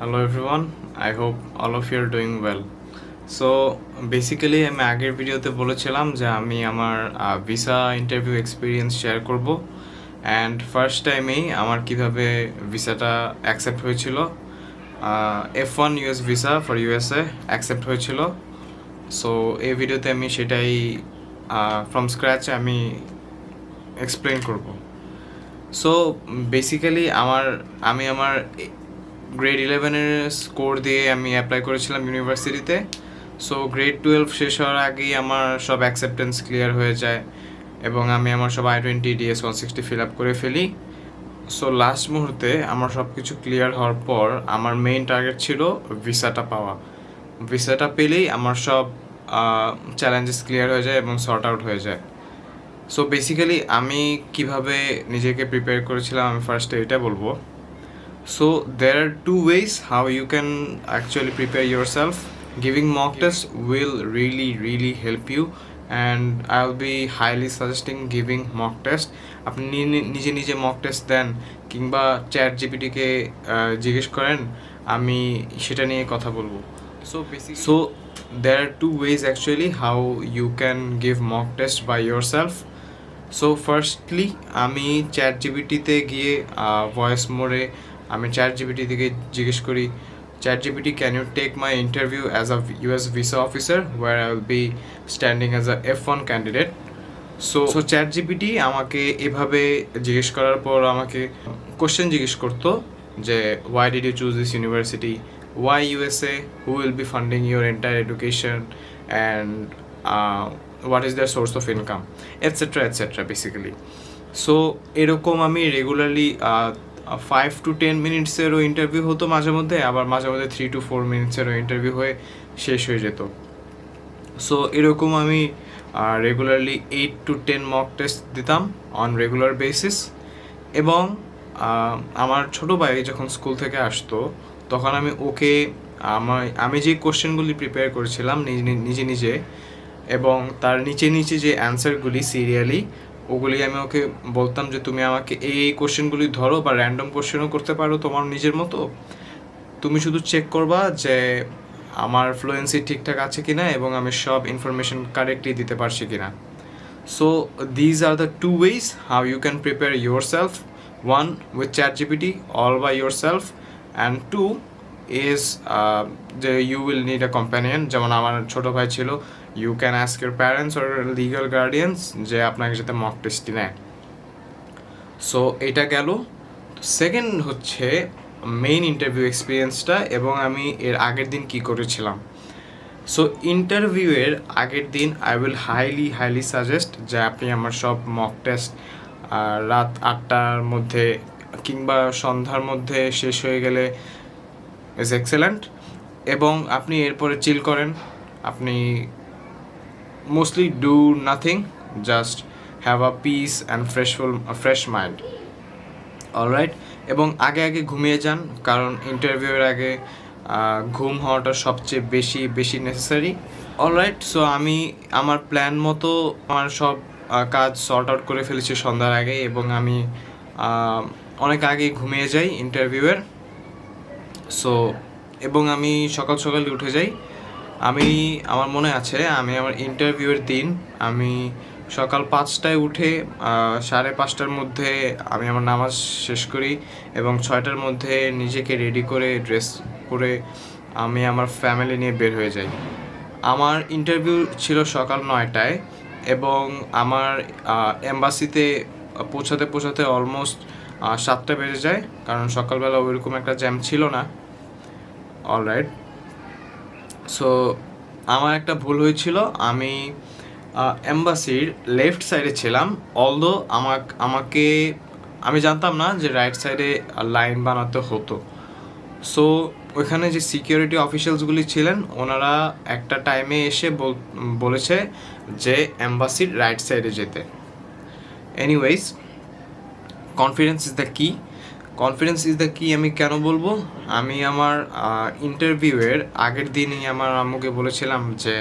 Everyone, I hope all of you are doing well. So basically আমি আগের ভিডিওতে বলেছিলাম যে আমি আমার ভিসা ইন্টারভিউ এক্সপিরিয়েন্স শেয়ার করব। অ্যান্ড ফার্স্ট টাইমেই আমার কীভাবে ভিসাটা অ্যাকসেপ্ট হয়েছিল। F one US visa for USA accept হয়েছিল। সো এই ভিডিওতে আমি সেটাই ফ্রম স্ক্র্যাচ আমি এক্সপ্লেন করব। সো বেসিক্যালি আমার আমি আমার গ্রেড ইলেভেনের স্কোর দিয়ে আমি অ্যাপ্লাই করেছিলাম ইউনিভার্সিটিতে সো গ্রেড টুয়েলভ শেষ হওয়ার আগেই আমার সব অ্যাকসেপ্টেন্স ক্লিয়ার হয়ে যায় এবং আমি আমার সব I twenty DS one sixty fill up করে ফেলি। সো লাস্ট মুহূর্তে আমার সব কিছু ক্লিয়ার হওয়ার পর আমার মেইন টার্গেট ছিল ভিসাটা পাওয়া। ভিসাটা পেলেই আমার সব চ্যালেঞ্জেস ক্লিয়ার হয়ে যায় এবং সর্ট আউট হয়ে যায়। সো বেসিক্যালি আমি কীভাবে নিজেকে প্রিপেয়ার করেছিলাম আমি ফার্স্টে এটা বলব। So there are two ways how you can actually prepare yourself. Giving mock test will really really help you and I'll be highly suggesting giving mock test. আপনি নিজে নিজে মক টেস্ট দেন কিংবা চ্যাট জিপিটিকে জিজ্ঞেস করেন আমি সেটা নিয়ে কথা বলব so so there are two ways actually how you can give mock test by yourself so firstly আমি চ্যাট জিবিটিতে গিয়ে ভয়েস মোডে আমি চ্যাট জিবিটি থেকে জিজ্ঞেস করি chat GPT can you take my interview as a US visa officer where I will be standing as a F one candidate so so chat GPT আমাকে এভাবে জিজ্ঞেস করার পর আমাকে কোশ্চেন জিজ্ঞেস করতো যে why did you choose this university why USA who will be funding your entire education and what is the source of income etcetera etcetera basically so এরকম আমি রেগুলারলি ফাইভ টু টেন মিনিটসেরও interview হতো মাঝে মধ্যে, আবার মাঝে মধ্যে three to four মিনিটসেরও ইন্টারভিউ হয়ে শেষ হয়ে যেত। সো এরকম আমি regularly eight to ten mock test দিতাম অন রেগুলার বেসিস এবং আমার ছোট ভাই যখন স্কুল থেকে আসতো, তখন আমি ওকে আমার আমি যে কোশ্চেনগুলি প্রিপেয়ার করেছিলাম নিজে নিজে এবং তার নিচে নিচে যে অ্যান্সারগুলি সিরিয়ালি ওগুলি আমি ওকে বলতাম যে তুমি আমাকে এই এই কোশ্চেনগুলি ধরো বা র্যান্ডম কোশ্চেনও করতে পারো তোমার নিজের মতো। তুমি শুধু চেক করবা যে আমার ফ্লুয়েন্সি ঠিকঠাক আছে কিনা এবং আমি সব ইনফরমেশন কারেক্টলি দিতে পারছি কিনা। So these are the two ways how you can prepare yourself one with chat GPT all by yourself and two is যে you will need a companion যেমন আমার ছোটো ভাই ছিল you can ask your parents or legal guardians যে আপনাকে যাতে mock টেস্টটি নেয়। সো এটা গেল। সেকেন্ড হচ্ছে মেইন ইন্টারভিউ এক্সপিরিয়েন্সটা এবং আমি এর আগের দিন কি করেছিলাম। সো ইন্টারভিউয়ের আগের দিন I will highly highly suggest যে আপনি আমার সব মক টেস্ট রাত আটটার মধ্যে কিংবা সন্ধ্যার মধ্যে শেষ হয়ে গেলে ইজ এক্সেলেন্ট এবং আপনি এরপরে চিল করেন। আপনি mostly do nothing just have a peace and freshful fresh mind alright এবং আগে আগে ঘুমিয়ে যান, কারণ ইন্টারভিউয়ের আগে ঘুম হওয়াটা সবচেয়ে বেশি বেশি নেসেসারি অলরাইট সো আমি আমার প্ল্যান মতো আমার সব কাজ সর্ট আউট করে ফেলেছি সন্ধ্যার আগে এবং আমি অনেক আগেই ঘুমিয়ে যাই ইন্টারভিউয়ের সো এবং আমি সকাল সকাল উঠে যাই। আমি, আমার মনে আছে, আমি আমার ইন্টারভিউয়ের দিন, আমি সকাল পাঁচটায় উঠে সাড়ে পাঁচটার মধ্যে আমি আমার নামাজ শেষ করি এবং ছয়টার মধ্যে নিজেকে রেডি করে ড্রেস করে আমি আমার ফ্যামিলি নিয়ে বের হয়ে যাই। আমার ইন্টারভিউ ছিল সকাল নয়টায় এবং আমার এম্বাসিতে পৌঁছাতে পৌঁছাতে অলমোস্ট সাতটা বেজে যায়, কারণ সকালবেলা ওইরকম একটা জ্যাম ছিল না। অলরাইট সো আমার একটা ভুল হয়েছিল। আমি এম্বাসির লেফট সাইডে ছিলাম। অলদো আমাক, আমাকে, আমি জানতাম না যে রাইট সাইডে লাইন বানাতে হতো। সো ওইখানে যে সিকিউরিটি অফিসিয়ালসগুলি ছিলেন, ওনারা একটা টাইমে এসে বল- বলেছে যে এম্বাসির রাইট সাইডে যেতে। Anyways confidence is the key confidence is the key আমি কেন বলব? আমি আমার ইন্টারভিউয়ের আগের দিনই আমার আম্মুকে বলেছিলাম যে,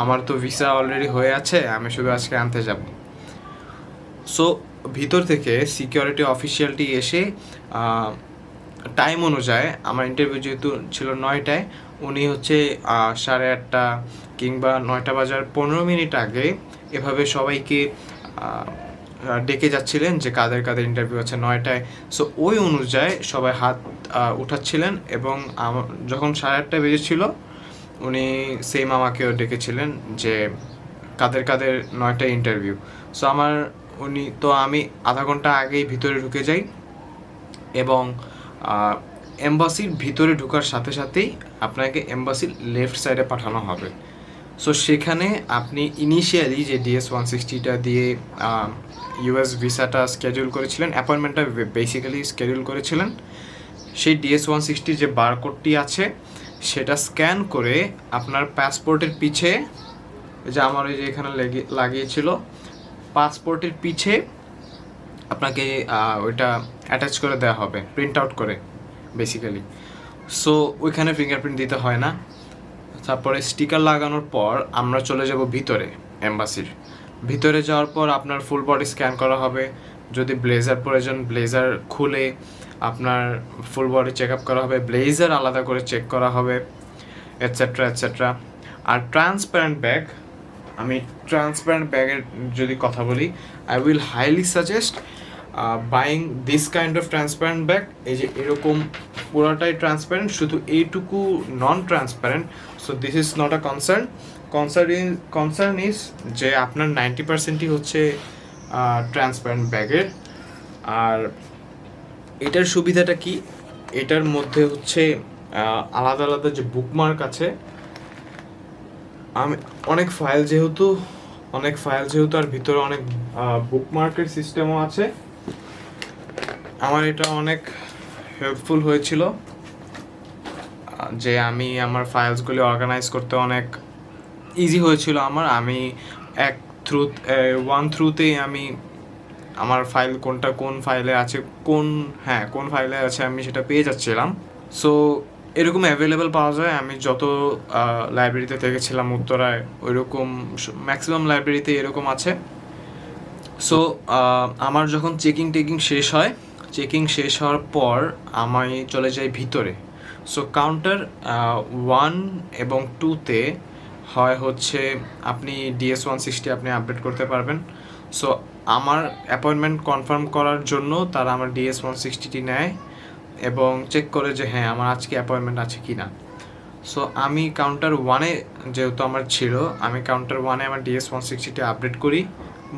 আমার তো ভিসা অলরেডি হয়ে আছে, আমি শুধু আজকে আনতে যাব। সো ভিতর থেকে সিকিউরিটি অফিসিয়ালটি এসে টাইম অনুযায়ী, আমার ইন্টারভিউ যেহেতু ছিল নয়টায়, উনি হচ্ছে সাড়ে আটটা কিংবা নয়টা বাজার পনেরো মিনিট আগে এভাবে সবাইকে ডেকে যাচ্ছিলেন যে কাদের কাদের ইন্টারভিউ আছে নয়টায়। সো ওই অনুযায়ী সবাই হাত উঠাচ্ছিলেন এবং যখন সাড়ে আটটা বেজেছিল, উনি সেম আমাকেও ডেকেছিলেন যে কাদের কাদের নয়টা ইন্টারভিউ সো আমার, উনি, তো আমি আধা ঘণ্টা আগেই ভিতরে ঢুকে যাই এবং এম্বাসির ভিতরে ঢোকার সাথে সাথেই আপনাকে এম্বাসির লেফট সাইডে পাঠানো হবে। সো সেখানে আপনি ইনিশিয়ালি যে ডিএস ওয়ান সিক্সটিটা দিয়ে ইউএস ভিসাটা স্কেডিউল করেছিলেন অ্যাপয়েন্টমেন্টটা বেসিক্যালি স্কেডিউল করেছিলেন, সেই ডিএস ওয়ান সিক্সটির যে বারকোডটি আছে, সেটা স্ক্যান করে আপনার পাসপোর্টের পিছে যে আমার ওই যে এখানে লেগে, লাগিয়েছিল পাসপোর্টের পিছে আপনাকে ওইটা অ্যাটাচ করে দেওয়া হবে প্রিন্ট আউট করে বেসিক্যালি সো ওইখানে ফিঙ্গারপ্রিন্ট দিতে হয় না। তারপরে স্টিকার লাগানোর পর আমরা চলে যাব ভিতরে এম্বাসির ভিতরে যাওয়ার পর আপনার ফুল বডি স্ক্যান করা হবে। যদি ব্লেজার প্রয়োজন ব্লেজার খুলে আপনার ফুল বডি চেক আপ করা হবে ব্লেজার আলাদা করে চেক করা হবে এটসেট্রা এটসেট্রা আর ট্রান্সপারেন্ট ব্যাগ আমি ট্রান্সপারেন্ট ব্যাগের যদি কথা বলি I will highly suggest buying this kind of transparent bag এই যে এরকম পুরোটাই ট্রান্সপারেন্ট শুধু এইটুকু non transparent so this is not a concern concern concern is যে আপনার নাইনটি পার্সেন্টই হচ্ছে ট্রান্সপারেন্ট ব্যাগের আর এটার সুবিধাটা কি? এটার মধ্যে হচ্ছে আলাদা আলাদা যে বুকমার্ক আছে, আমি, অনেক ফাইল যেহেতু, অনেক ফাইল যেহেতু আর ভিতরে অনেক বুকমার্কের সিস্টেমও আছে। আমার এটা অনেক হেল্পফুল হয়েছিল, যে আমি আমার ফাইলসগুলি অর্গানাইজ করতে অনেক ইজি হয়েছিল আমার। আমি এক থ্রু ওয়ান থ্রুতেই আমি আমার ফাইল কোনটা কোন ফাইলে আছে, কোন হ্যাঁ কোন ফাইলে আছে আমি সেটা পেয়ে যাচ্ছিলাম। সো এরকম অ্যাভেলেবেল পাওয়া যায়। আমি যত লাইব্রেরিতে থেকেছিলাম উত্তরায়, ওইরকম ম্যাক্সিমাম লাইব্রেরিতে এরকম আছে। সো আমার যখন চেকিং টেকিং শেষ হয় চেকিং শেষ হওয়ার পর আমি চলে যাই ভিতরে। সো কাউন্টার ওয়ান এবং টুতে হয় হচ্ছে আপনি ডিএস ওয়ান সিক্সটি আপনি আপডেট করতে পারবেন। সো আমার অ্যাপয়েন্টমেন্ট কনফার্ম করার জন্য তারা আমার ডিএস ওয়ান সিক্সটিটি নেয় এবং চেক করে যে হ্যাঁ আমার আজকে অ্যাপয়েন্টমেন্ট আছে কি না সো আমি কাউন্টার ওয়ানে যেহেতু আমার ছিল, আমি কাউন্টার ওয়ানে আমার ডিএস ওয়ান সিক্সটিটি আপডেট করি।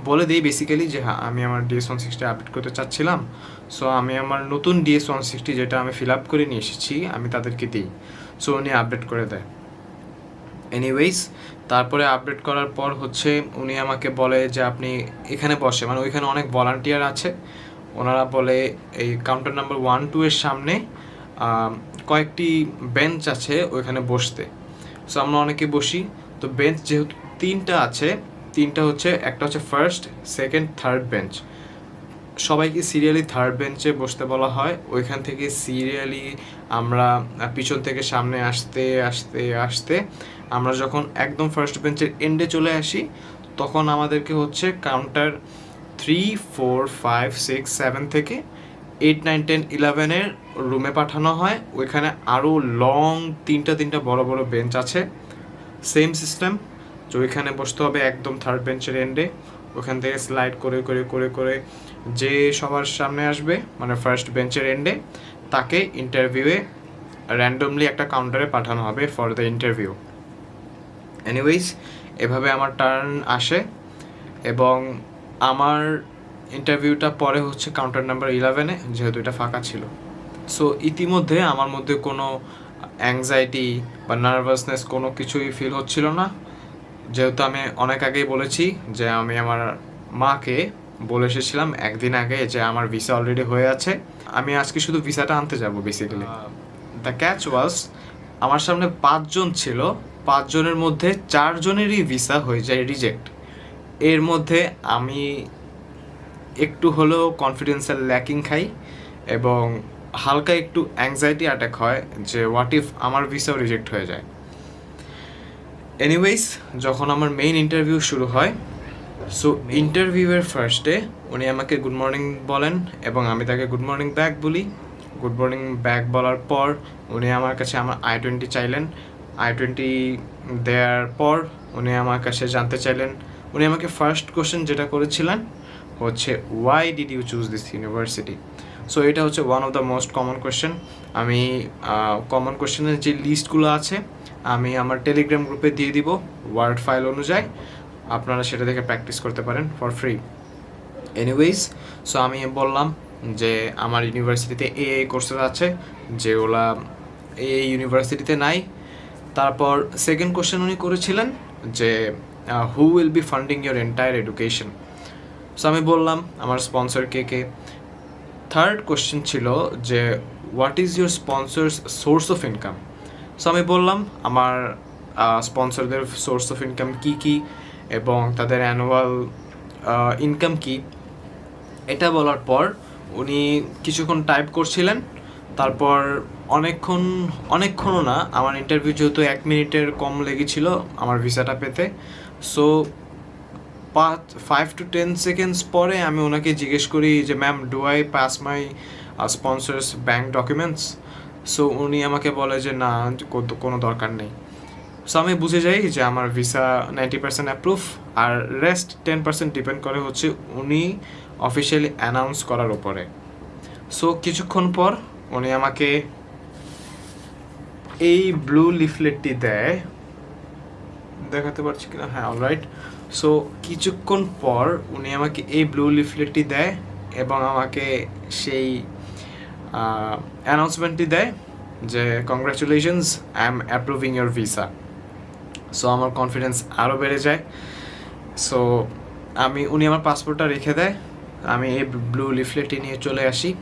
বলে দিই বেসিক্যালি যে হ্যাঁ আমি আমার ডিএস ওয়ান সিক্সটি আপডেট করতে চাচ্ছিলাম। সো আমি আমার নতুন ডিএস ওয়ান সিক্সটি যেটা আমি ফিল আপ করে নিয়ে এসেছি, আমি তাদেরকে দিই। সো উনি আপডেট করে দেয়। এনিওয়েজ তারপরে আপডেট করার পর হচ্ছে উনি আমাকে বলে যে আপনি এখানে বসে মানে ওইখানে অনেক ভলান্টিয়ার আছে। ওনারা বলে এই কাউন্টার নাম্বার ওয়ান টু এর সামনে কয়েকটি বেঞ্চ আছে ওইখানে বসতে। সো আমরা অনেকে বসি। তো বেঞ্চ যেহেতু তিনটা আছে তিনটা হচ্ছে, একটা হচ্ছে ফার্স্ট সেকেন্ড থার্ড বেঞ্চ সবাইকে সিরিয়ালি থার্ড বেঞ্চে বসতে বলা হয়। ওইখান থেকে সিরিয়ালি আমরা পিছন থেকে সামনে আসতে আসতে আসতে আমরা যখন একদম ফার্স্ট বেঞ্চের এন্ডে চলে আসি, তখন আমাদেরকে হচ্ছে counter three four five six seven থেকে এইট নাইন টেন ইলেভেনের রুমে পাঠানো হয়। ওইখানে আরও লং তিনটা তিনটা বড় বড় বেঞ্চ আছে। সেম সিস্টেম যে ওইখানে বসতে হবে একদম থার্ড বেঞ্চের এন্ডে ওখান থেকে স্লাইড করে করে করে করে যে সবার সামনে আসবে মানে ফার্স্ট বেঞ্চের এন্ডে তাকে ইন্টারভিউয়ে র্যান্ডমলি একটা কাউন্টারে পাঠানো হবে ফর দ্য ইন্টারভিউ এনিওয়েজ এভাবে আমার টার্ন আসে এবং আমার ইন্টারভিউটা পরে হচ্ছে কাউন্টার নাম্বার ইলেভেনে যেহেতু এটা ফাঁকা ছিল। সো ইতিমধ্যে আমার মধ্যে কোনো অ্যাংজাইটি বা নার্ভাসনেস কোনো কিছুই ফিল হচ্ছিল না। যেহেতু আমি অনেক আগেই বলেছি যে আমি আমার মাকে বলে এসেছিলাম একদিন আগে যে আমার ভিসা অলরেডি হয়ে আছে। আমি আজকে শুধু ভিসাটা আনতে যাব বেসিক্যালি দ্য ক্যাচ ওয়াজ আমার সামনে পাঁচজন ছিল। পাঁচজনের মধ্যে চারজনেরই ভিসা হয়ে যায় রিজেক্ট এর মধ্যে আমি একটু হলেও কনফিডেন্সের ল্যাকিং খাই এবং হালকা একটু অ্যাংজাইটি অ্যাটাক হয় যে হোয়াট ইফ আমার ভিসাও রিজেক্ট হয়ে যায়। এনিওয়েজ যখন আমার মেইন ইন্টারভিউ শুরু হয় সো ইন্টারভিউয়ের ফার্স্টে উনি আমাকে গুড মর্নিং বলেন এবং আমি তাকে গুড মর্নিং ব্যাক বলি। গুড মর্নিং ব্যাক বলার পর উনি আমার কাছে আমার আই টোয়েন্টি চাইলেন। আই টোয়েন্টি দেওয়ার পর উনি আমার কাছে জানতে চাইলেন। উনি আমাকে ফার্স্ট কোশ্চেন যেটা করেছিলেন হচ্ছে why did you choose this university so এটা হচ্ছে one of the most common question আমি কমন কোয়েশ্চেনের যে লিস্টগুলো আছে, আমি আমার টেলিগ্রাম গ্রুপে দিয়ে দিব ওয়ার্ড ফাইল অনুযায়ী। আপনারা সেটা দেখে প্র্যাকটিস করতে পারেন ফর ফ্রি এনিওয়েজ সো আমি বললাম যে আমার ইউনিভার্সিটিতে এ এ কোর্সেস আছে যেগুলা এ ইউনিভার্সিটিতে নাই। তারপর সেকেন্ড কোশ্চেন উনি করেছিলেন যে who will be funding your entire education so আমি বললাম আমার স্পন্সর কে কে? থার্ড কোশ্চেন ছিল যে what is your sponsors source of income so আমি বললাম আমার স্পন্সরদের সোর্স অফ ইনকাম কী কী এবং তাদের অ্যানুয়াল ইনকাম কী এটা বলার পর উনি কিছুক্ষণ টাইপ করছিলেন তারপর অনেকক্ষণ অনেকক্ষণও না আমার ইন্টারভিউ যেহেতু এক মিনিটের কম লেগেছিল আমার ভিসাটা পেতে সো পাঁচ ফাইভ টু টেন সেকেন্ডস পরে আমি ওনাকে জিজ্ঞেস করি যে ma'am do I pass my sponsors bank documents so উনি আমাকে বলে যে, না কোনো দরকার নেই। সো আমি বুঝে যাই যে আমার ভিসা নাইনটি পার্সেন্ট অ্যাপ্রুভ আর রেস্ট টেন পার্সেন্ট ডিপেন্ড করে হচ্ছে উনি অফিসিয়ালি অ্যানাউন্স করার উপরে। সো কিছুক্ষণ পর উনি আমাকে এই ব্লু লিফলেটটি দেয়। দেখাতে পারছি কিনা? হ্যাঁ অলরাইট সো কিছুক্ষণ পর উনি আমাকে এই ব্লু লিফলেটটি দেয় এবং আমাকে সেই অ্যানাউন্সমেন্টটি দেয় যে congratulations I am approving your visa so আমার কনফিডেন্স আরও বেড়ে যায়। সো আমি, উনি আমার পাসপোর্টটা রেখে দেয়। আমি এই ব্লু লিফলেটটি নিয়ে চলে আসি।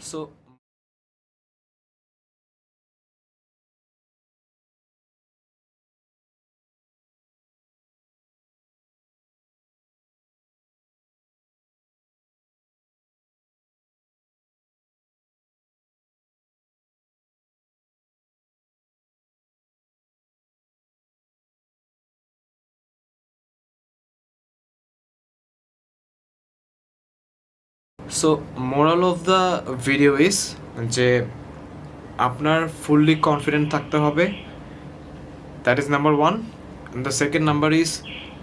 So so moral of the video is যে আপনার ফুললি কনফিডেন্ট থাকতে হবে। That is number one the second number is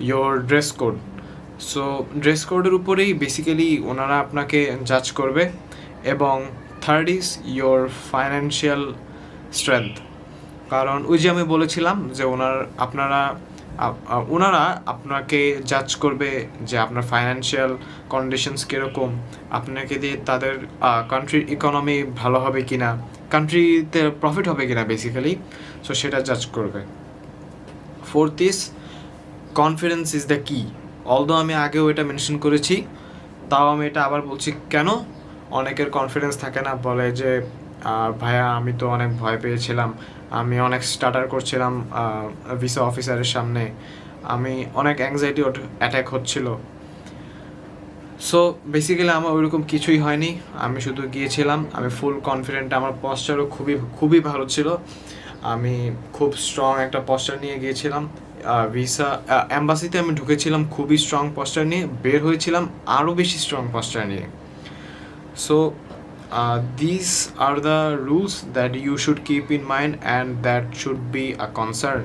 your dress code so dress কোডের উপরেই বেসিক্যালি ওনারা আপনাকে জাজ করবে এবং third is your financial strength কারণ ওই যে আমি বলেছিলাম যে ওনার, আপনারা ওনারা আপনাকে জাজ করবে যে আপনার ফাইন্যান্সিয়াল কন্ডিশনস কীরকম, আপনাকে দিয়ে তাদের কান্ট্রির ইকোনমি ভালো হবে কি না কান্ট্রিতে প্রফিট হবে কি না বেসিক্যালি সো সেটা জাজ করবে। Fourth is confidence is the key although আমি আগেও এটা মেনশন করেছি, তাও আমি এটা আবার বলছি, কেন? অনেকের কনফিডেন্স থাকে না, বলে যে ভাইয়া, আমি তো অনেক ভয় পেয়েছিলাম। আমি অনেক স্টার্টার করছিলাম ভিসা অফিসারের সামনে। আমি অনেক অ্যাংজাইটি অ্যাটাক হচ্ছিল। সো বেসিক্যালি আমার ওইরকম কিছুই হয়নি। আমি শুধু গিয়েছিলাম। আমি ফুল কনফিডেন্ট আমার পশ্চারও খুবই খুবই ভালো ছিল। আমি খুব স্ট্রং একটা পশ্চার নিয়ে গিয়েছিলাম। ভিসা অ্যাম্বাসিতে আমি ঢুকেছিলাম খুবই স্ট্রং পশ্চার নিয়ে। বের হয়েছিলাম আরও বেশি স্ট্রং পশ্চার নিয়ে। So these are the rules that you should keep in mind and that should be a concern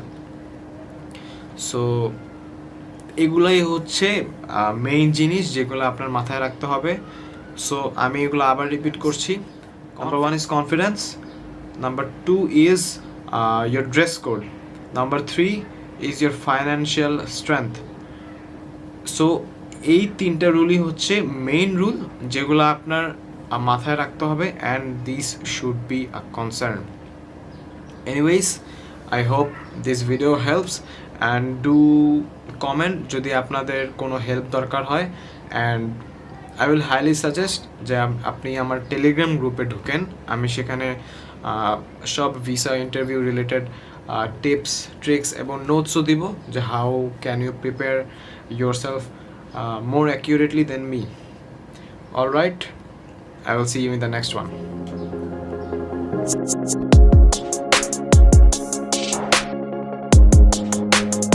so এগুলাই হচ্ছে মেইন জিনিস যেগুলো আপনার মাথায় রাখতে হবে। সো আমি এগুলো আবার রিপিট করছি। Number one is confidence number two is your dress code number three is your financial strength so এই তিনটা রুলই হচ্ছে মেইন রুল যেগুলো আপনার মাথায় রাখতে হবে and this should be a concern anyways I hope this video helps and do comment যদি আপনাদের কোনো হেল্প দরকার হয় and I will highly suggest যে আপনি আমার টেলিগ্রাম গ্রুপে ঢুকেন। আমি সেখানে সব visa interview related tips tricks এবং নোটসও দিব যে how can you prepare yourself more accurately then me all right I will see you in the next one.